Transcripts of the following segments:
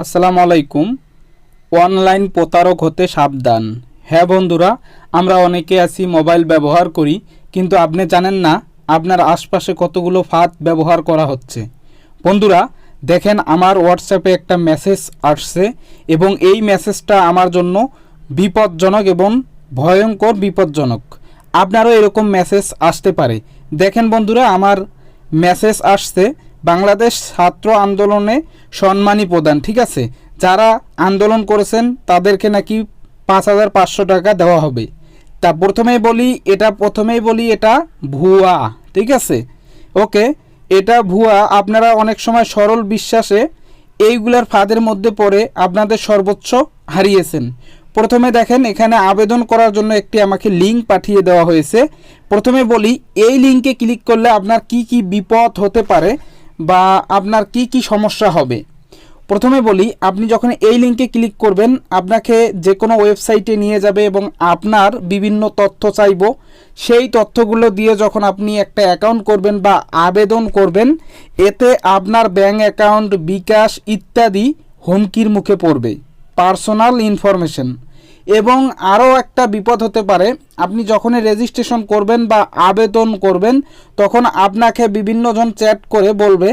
আসসালামু আলাইকুম। অনলাইন প্রতারক হতে সাবধান। হ্যাঁ বন্ধুরা, আমরা অনেকে আছি মোবাইল ব্যবহার করি, কিন্তু আপনি জানেন না আপনার আশপাশে কতগুলো ফাঁদ ব্যবহার করা হচ্ছে। বন্ধুরা, দেখেন আমার হোয়াটসঅ্যাপে একটা মেসেজ আসছে এবং এই মেসেজটা আমার জন্য বিপজ্জনক এবং ভয়ঙ্কর বিপজ্জনক। আপনারও এরকম মেসেজ আসতে পারে। দেখেন বন্ধুরা, আমার মেসেজ আসছে বাংলাদেশ ছাত্র আন্দোলনে সম্মানী প্রদান, ঠিক আছে? যারা আন্দোলন করেছেন, তাদেরকে নাকি পাঁচ হাজার পাঁচশো টাকা দেওয়া হবে। তা প্রথমেই বলি, এটা প্রথমেই বলি, এটা ভুয়া, ঠিক আছে? ওকে, এটা ভুয়া। আপনারা অনেক সময় সরল বিশ্বাসে এইগুলার ফাঁদের মধ্যে পড়ে আপনাদের সর্বোচ্চ হারিয়েছেন। প্রথমে দেখেন, এখানে আবেদন করার জন্য একটি আমাকে লিঙ্ক পাঠিয়ে দেওয়া হয়েছে। প্রথমে বলি, এই লিঙ্কে ক্লিক করলে আপনার কি কি বিপদ হতে পারে বা আপনার কি কি সমস্যা হবে? প্রথমে বলি, আপনি যখন এই লিঙ্কে ক্লিক করবেন, আপনাকে যে কোনো ওয়েবসাইটে নিয়ে যাবে এবং আপনার বিভিন্ন তথ্য চাইব। সেই তথ্যগুলো দিয়ে যখন আপনি একটা অ্যাকাউন্ট করবেন বা আবেদন করবেন, এতে আপনার ব্যাঙ্ক অ্যাকাউন্ট, বিকাশ ইত্যাদি হুমকির মুখে পড়বে। Personal information. এবং আরও একটা বিপদ হতে পারে। আপনি যখনই রেজিস্ট্রেশন করবেন বা আবেদন করবেন, তখন আপনাকে বিভিন্নজন চ্যাট করে বলবে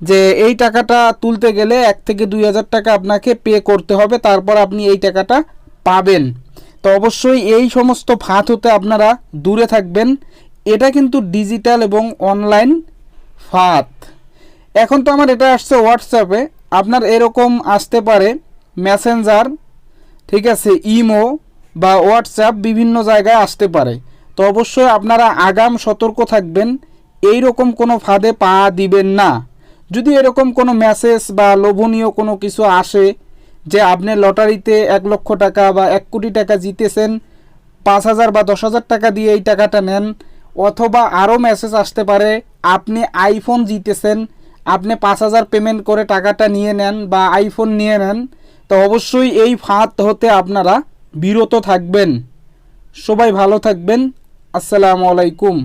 যে, এই টাকাটা তুলতে গেলে এক থেকে দুই হাজার টাকা আপনাকে পে করতে হবে, তারপর আপনি এই টাকাটা পাবেন। তো অবশ্যই এই সমস্ত ফাঁদ হতে আপনারা দূরে থাকবেন। এটা কিন্তু ডিজিটাল এবং অনলাইন ফাঁদ। এখন তো আমার এটা আসছে হোয়াটসঅ্যাপে আপনার এরকম আসতে পারে মেসেঞ্জার ঠিক আছে ইমো বা হোয়াটসঅ্যাপ বিভিন্ন জায়গায় আসতে পারে। তো অবশ্যই আপনারা আগাম সতর্ক থাকবেন এই রকম কোনো ফাঁদে পা দিবেন না। যদি এরকম কোনো মেসেজ বা লোভনীয় কোনো কিছু আসে যে আপনি লটারিতে এক লক্ষ টাকা বা এক কোটি টাকা জিতেছেন, পাঁচ হাজার বা দশ হাজার টাকা দিয়ে এই টাকাটা নেন, অথবা আরও মেসেজ আসতে পারে, আপনি আইফোন জিতেছেন, আপনি পাঁচ হাজার পেমেন্ট করে টাকাটা নিয়ে নেন বা আইফোন নিয়ে নেন তো অবশ্যই এই ফাঁদ হতে আপনারা বিরত থাকবেন। সবাই ভালো থাকবেন। আসসালামু আলাইকুম।